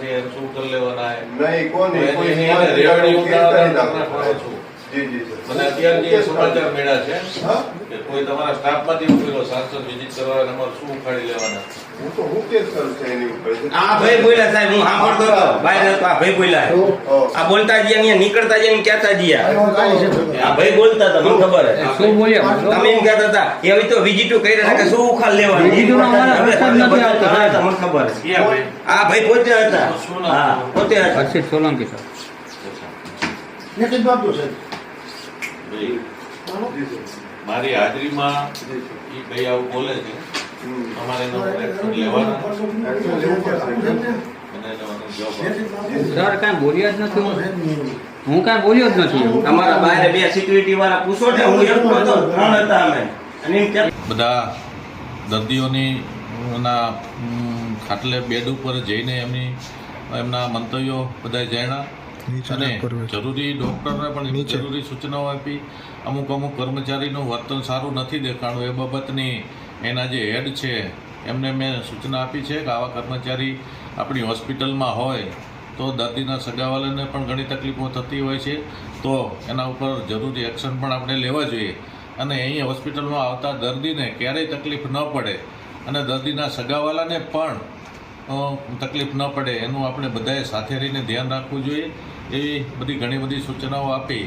છે શું કરી લેવાના છે નહીં કોની કોઈ રેવન્યુ કરી નાખો. છું. જી જી સર મને અત્યારે જે સમાચાર મળ્યા છે કે કોઈ તમારા સ્ટાફમાંથી ઉકેલો સાંસદ વિઝિટ કરવા અને શું ઉખાડી લેવાના? હું તો હું કેસ કરું છું એની ઉપર? આ ભાઈ બોલ્યા સાહેબ હું સાંભળતો હતો. બહાર હતો આ ભાઈ બોલ્યા. આ બોલતા ગયા અહીંયા નીકળતા એમ કહેતા ગયા આ ભાઈ બોલતા હતા મને ખબર શું બોલ્યા? તમે એમ કહેતા હતા કે હવે તો વિઝિટો કરી રહ્યા કે શું ઉખાડ લેવાનું? અમારે નથી મને ખબર? આ ભાઈ. પોતે હતા. હા પોતે હતા. હર્ષિત સોલંકી સર મારી હાજરીમાં એ ભાઈ આવું બોલે છે. અમારે એનો એક્શન લેવાના. સર કાંઈ બોલ્યા જ નથી હું. કાંઈ બોલ્યો જ નથી અમારા બહાર બે સિક્યુરિટી વાળા પૂછો ને હું એકલો હતો ત્રણ હતા અમે. બધા દર્દીઓની ના ખાટલે બેડ ઉપર જઈને એમની એમના મંતવ્યો બધા જાણ્યા. અને જરૂરી ડોક્ટરને પણ જરૂરી સૂચનાઓ આપી. અમુક અમુક કર્મચારીનું વર્તન સારું નથી દેખાણું. એ બાબતની એના જે હેડ છે એમને મેં સૂચના આપી છે કે આવા કર્મચારી આપણી હોસ્પિટલમાં હોય તો દર્દીના સગાવાલાને પણ ઘણી તકલીફો થતી હોય છે. તો એના ઉપર જરૂરી એક્શન પણ આપણે લેવા જોઈએ. અને અહીં હોસ્પિટલમાં આવતા દર્દીને ક્યારેય તકલીફ ન પડે. અને દર્દીના સગાવાલાને પણ તકલીફ ન પડે. એનું આપણે બધાએ સાથે રહીને ધ્યાન રાખવું જોઈએ. એવી બધી ઘણી બધી સૂચનાઓ આપી.